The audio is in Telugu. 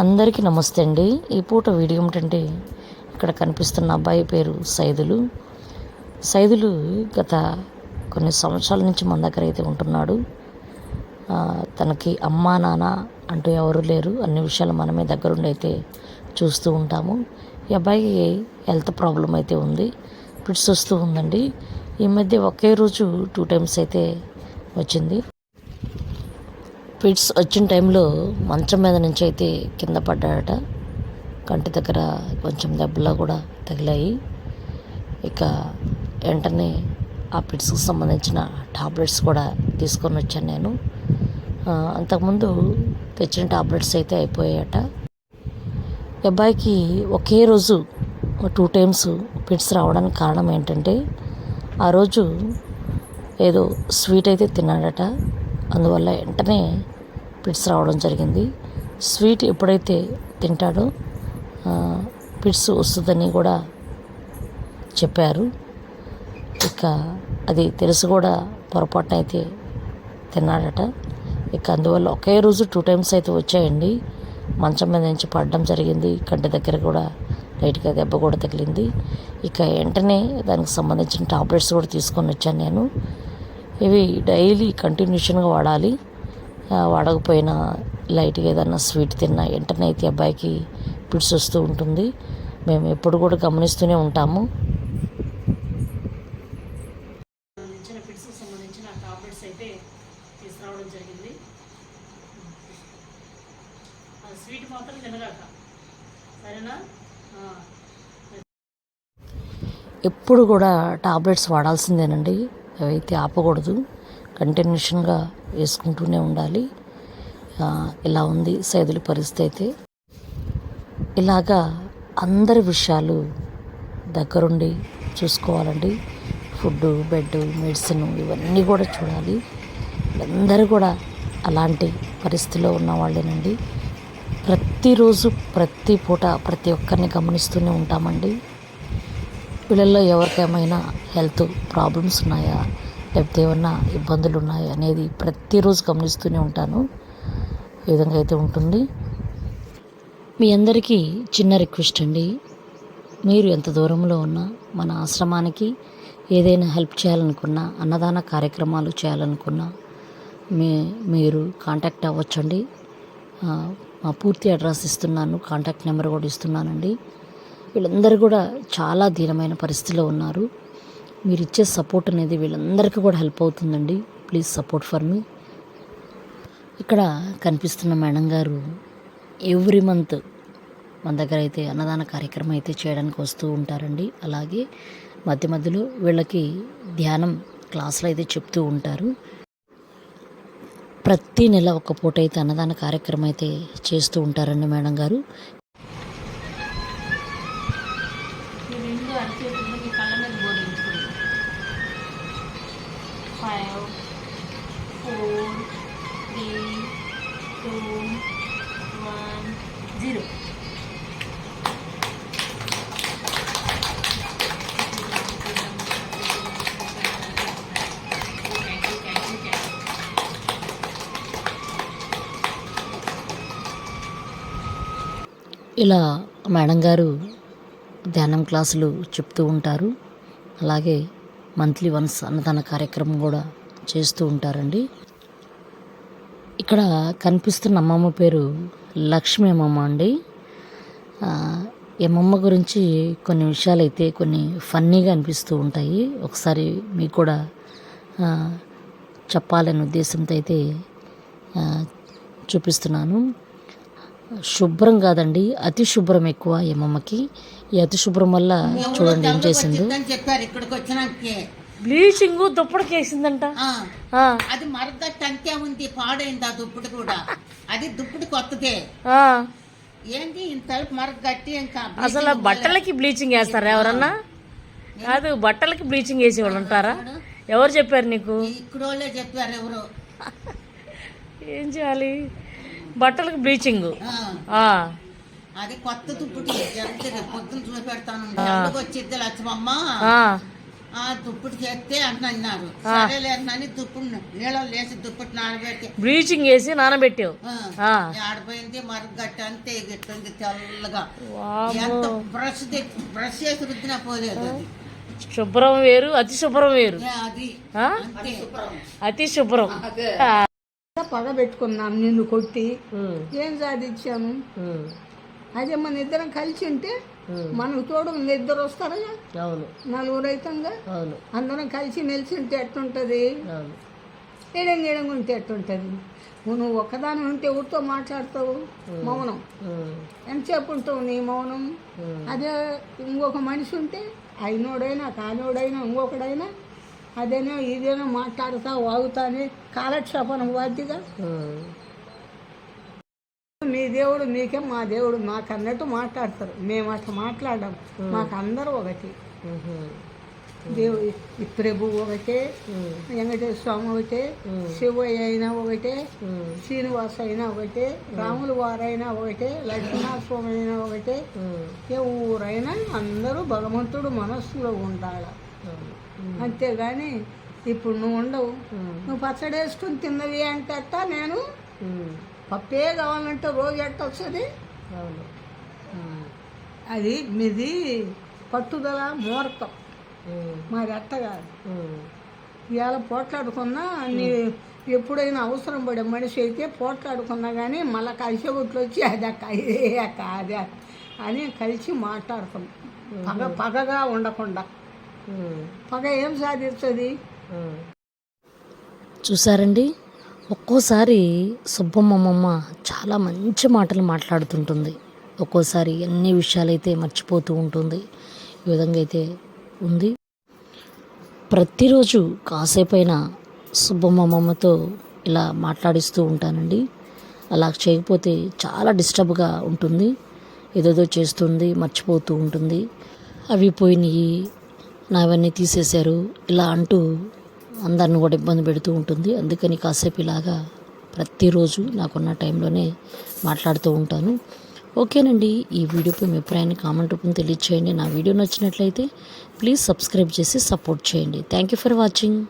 అందరికీ నమస్తే అండి. ఈ పూట వీడియో ఏమిటంటే ఇక్కడ కనిపిస్తున్న అబ్బాయి పేరు సైదులు. సైదులు గత కొన్ని సంవత్సరాల నుంచి మన దగ్గర అయితే ఉంటున్నాడు. తనకి అమ్మా నాన్న అంటూ ఎవరు లేరు. అన్ని విషయాలు మనమే దగ్గరుండి అయితే చూస్తూ ఉంటాము. ఈ అబ్బాయికి హెల్త్ ప్రాబ్లం అయితే ఉంది. పిట్స్ వస్తూ ఉందండి. ఈ మధ్య ఒకే రోజు టూ టైమ్స్ అయితే వచ్చింది. ఫిట్స్ వచ్చిన టైంలో మంచం మీద నుంచి అయితే కింద పడ్డాడట. కంటి దగ్గర కొంచెం దెబ్బలా కూడా తగిలాయి. ఇక వెంటనే ఆ పిట్స్కి సంబంధించిన టాబ్లెట్స్ కూడా తీసుకొని వచ్చాను నేను. అంతకుముందు తెచ్చిన టాబ్లెట్స్ అయితే అయిపోయాయట. అబ్బాయికి ఒకే రోజు టూ టైమ్స్ పిట్స్ రావడానికి కారణం ఏంటంటే ఆ రోజు ఏదో స్వీట్ అయితే తిన్నాడట. అందువల్ల వెంటనే పిట్స్ రావడం జరిగింది. స్వీట్ ఎప్పుడైతే తింటాడో పిట్స్ వస్తుందని కూడా చెప్పారు. ఇక అది తెలిసి కూడా పొరపాటున అయితే తిన్నాడట. ఇక అందువల్ల ఒకే రోజు టూ టైమ్స్ అయితే వచ్చాయండి. మంచం మీద నుంచి పడడం జరిగింది. కంటి దగ్గర కూడా లైట్గా దెబ్బ కూడా తగిలింది. ఇక వెంటనే దానికి సంబంధించిన టాబ్లెట్స్ కూడా తీసుకొని వచ్చాను నేను. ఇవి డైలీ కంటిన్యూషన్గా వాడాలి. వాడకపోయినా లైట్గా ఏదన్నా స్వీట్ తిన్నా వెంటనే అయితే అబ్బాయికి పిడ్స్ వస్తూ ఉంటుంది. మేము ఎప్పుడు కూడా గమనిస్తూనే ఉంటాము. సంబంధించిన పిడ్స్కి సంబంధించిన టాబ్లెట్స్ అయితే తీసుకురావడం జరిగింది. స్వీట్ మాత్రం తినగాక. సరేనా? ఎప్పుడు కూడా టాబ్లెట్స్ వాడాల్సిందేనండి. అవైతే ఆపకూడదు. కంటిన్యూషన్గా వేసుకుంటూనే ఉండాలి. ఇలా ఉంది సైదుల పరిస్థితి అయితే. ఇలాగా అందరి విషయాలు దగ్గరుండి చూసుకోవాలండి. ఫుడ్ బెడ్ మెడిసిన్ ఇవన్నీ కూడా చూడాలి. అందరూ కూడా అలాంటి పరిస్థితిలో ఉన్న వాళ్ళేనండి. ప్రతిరోజు ప్రతి పూట ప్రతి ఒక్కరిని గమనిస్తూనే ఉంటామండి. పిల్లల్లో ఎవరికేమైనా హెల్త్ ప్రాబ్లమ్స్ ఉన్నాయా? లేకపోతే ఏమన్నా ఇబ్బందులు ఉన్నాయా అనేది ప్రతిరోజు గమనిస్తూనే ఉంటాను. ఈ విధంగా అయితే ఉంటుంది. మీ అందరికీ చిన్న రిక్వెస్ట్ అండి. మీరు ఎంత దూరంలో ఉన్నా మన ఆశ్రమానికి ఏదైనా హెల్ప్ చేయాలనుకున్నా అన్నదాన కార్యక్రమాలు చేయాలనుకున్నా మీ మీరు కాంటాక్ట్ అవ్వచ్చండి. మా పూర్తి అడ్రస్ ఇస్తున్నాను. కాంటాక్ట్ నెంబర్ కూడా ఇస్తున్నానండి. వీళ్ళందరూ కూడా చాలా దీనమైన పరిస్థితిలో ఉన్నారు. మీరు ఇచ్చే సపోర్ట్ అనేది వీళ్ళందరికీ కూడా హెల్ప్ అవుతుందండి. Please support for me. ఇక్కడ కనిపిస్తున్న మేడం గారు ఎవ్రీ మంత్ మన దగ్గర అయితే అన్నదాన కార్యక్రమం అయితే చేయడానికి వస్తూ ఉంటారండి. అలాగే మధ్య మధ్యలో వీళ్ళకి ధ్యానం క్లాసులు అయితే చెప్తూ ఉంటారు. ప్రతి నెల ఒక పూట అయితే అన్నదాన కార్యక్రమం అయితే చేస్తూ ఉంటారండి మేడం గారు. Four three two one zero ఇలా మేడం గారు ధ్యానం క్లాసులు చెప్తూ ఉంటారు. అలాగే మంత్లీ వన్స్ అన్నదాన కార్యక్రమం కూడా చేస్తూ ఉంటారండి. ఇక్కడ కనిపిస్తున్న అమ్మమ్మ పేరు లక్ష్మీ అమ్మమ్మ అండి. అమ్మమ్మ గురించి కొన్ని విషయాలు అయితే కొన్ని ఫన్నీగా అనిపిస్తూ ఉంటాయి. ఒకసారి మీకు కూడా చెప్పాలనే ఉద్దేశంతో అయితే చూపిస్తున్నాను. శుభ్రం కాదండి అతి శుభ్రం ఎక్కువ ఈ అమ్మమ్మకి. ఈ అతి శుభ్రం వల్ల చూడండి ఏం చేసిందో. బ్లీచింగ్ దుప్పటికి వేసిందంట అది మరదట్టు అంతే ఉంది పాడైంది ఆ దుప్పుడు కూడా. అది దుప్పుడు కొత్తదే. ఏంటి ఇంత మరగట్టి ఇంకా అసలు బట్టలకి బ్లీచింగ్ వేస్తారా ఎవరన్నా? కాదు బట్టలకి బ్లీచింగ్ వేసి వాళ్ళు ఉంటారా? ఎవరు? చెప్పారు నీకు? ఇక్కడ వాళ్ళే చెప్పారు ఎవరు? ఏం చేయాలి? బట్టలకి బ్లీచింగ్. అది కొత్త రేపు పొద్దున చూపెడతాను వచ్చిద్ది లక్ష్మమ్మ ఆ దుప్పుడు చేస్తే అని అన్నారు. సరేలే అని దుప్పుడు నీళ్ళలో లేచి దుప్పటి నానబెట్టి. బ్లీచింగ్ వేసి నానబెట్టావు. ఆ, ఆ. ఆడిపోయింది మరగట్ట అంతే గిట్టుంది తెల్లగా. ఎంత బ్రష్ బ్రష్ చేసి రుద్దినా పోలేదు శుభ్రం వేరు అతి శుభ్రం వేరు. ఏ, అది. ఆ? అంతే. అతి శుభ్రం. పగ పెట్టుకున్నాను నిన్ను కొట్టి. ఏం సాధించాను ఉమ్, అదే మన ఇద్దరం కలిసి ఉంటే మనకు తోడు ఇద్దరు వస్తారుగా అవును. నలుగురు అవుతాంగా అవును. అందరం కలిసి మెలిసి ఉంటే ఎట్టుంటుంది ఏడంగా ఏడంగా ఉంటే ఎట్టుంటుంది? నువ్వు ఒక్కదాని ఉంటే ఎవరితో మాట్లాడతావు? మౌనం. ఎంతసేపు ఉంటావు నీ మౌనం. అదే ఇంకొక మనిషి ఉంటే అయినోడైనా కానోడైనా ఇంకొకడైనా అదేనో ఇదేనో మాట్లాడుతా వాగుతానే కాలక్షేపణ వాద్యగా మీ దేవుడు మీకే మా దేవుడు మాకు అన్నట్టు మాట్లాడతారు. మేము అట్లా మాట్లాడడం మాకు అందరూ ఒకటి. దేవుడు ప్రభు ఒకటే వెంకటేశ్వర స్వామి ఒకటే శివయ్య అయినా ఒకటే శ్రీనివాస అయినా ఒకటే రాముల వారైనా ఒకటే లక్ష్మీనరస్వామి అయినా ఒకటే. ఊరైనా అందరూ భగవంతుడు మనస్సులో ఉండాలి. అంతేగాని ఇప్పుడు నువ్వు ఉండవు. నువ్వు పచ్చడి వేసుకుని తిన్నవి అంటే అట్టా నేను. పప్పే కావాలంటే రోజు ఎట్ట వస్తుంది? అవును. అది మీది పట్టుదల మూర్ఖం ఉమ్, మాది అట్ట కాదు ఇవాళ పోట్లాడుకున్నా నీ ఎప్పుడైనా అవసరం పడే మనిషి అయితే పోట్లాడుకున్నా కానీ మళ్ళీ కలిసి గుట్లు వచ్చి అది అక్క ఇదే అక్క అదే అక్క అని కలిసి మాట్లాడతాం. పగ పగగా ఉండకుండా. పగ ఏం సాధిస్తుంది? చూసారండి? ఒక్కోసారి సుబ్బమ్మమ్మ చాలా మంచి మాటలు మాట్లాడుతుంటుంది. ఒక్కోసారి అన్ని విషయాలైతే మర్చిపోతూ ఉంటుంది. ఈ విధంగా అయితే ఉంది. ప్రతిరోజు కాసేపైనా సుబ్బమ్మమ్మతో ఇలా మాట్లాడిస్తూ ఉంటానండి. అలా చేయకపోతే చాలా డిస్టర్బ్గా ఉంటుంది. ఏదేదో చేస్తుంది మర్చిపోతూ ఉంటుంది. అవి పోయినాయి నావన్నీ తీసేశారు ఇలా అంటూ అందరిని కూడా ఇబ్బంది పెడుతూ ఉంటుంది. అందుకని కాసేపు ఇలాగా ప్రతిరోజు నాకున్న టైంలోనే మాట్లాడుతూ ఉంటాను. ఓకేనండి ఈ వీడియోపై మీ అభిప్రాయాన్ని కామెంట్ రూపం తెలియచేయండి. నా వీడియో నచ్చినట్లయితే ప్లీజ్ సబ్స్క్రైబ్ చేసి సపోర్ట్ చేయండి. Thank you for watching.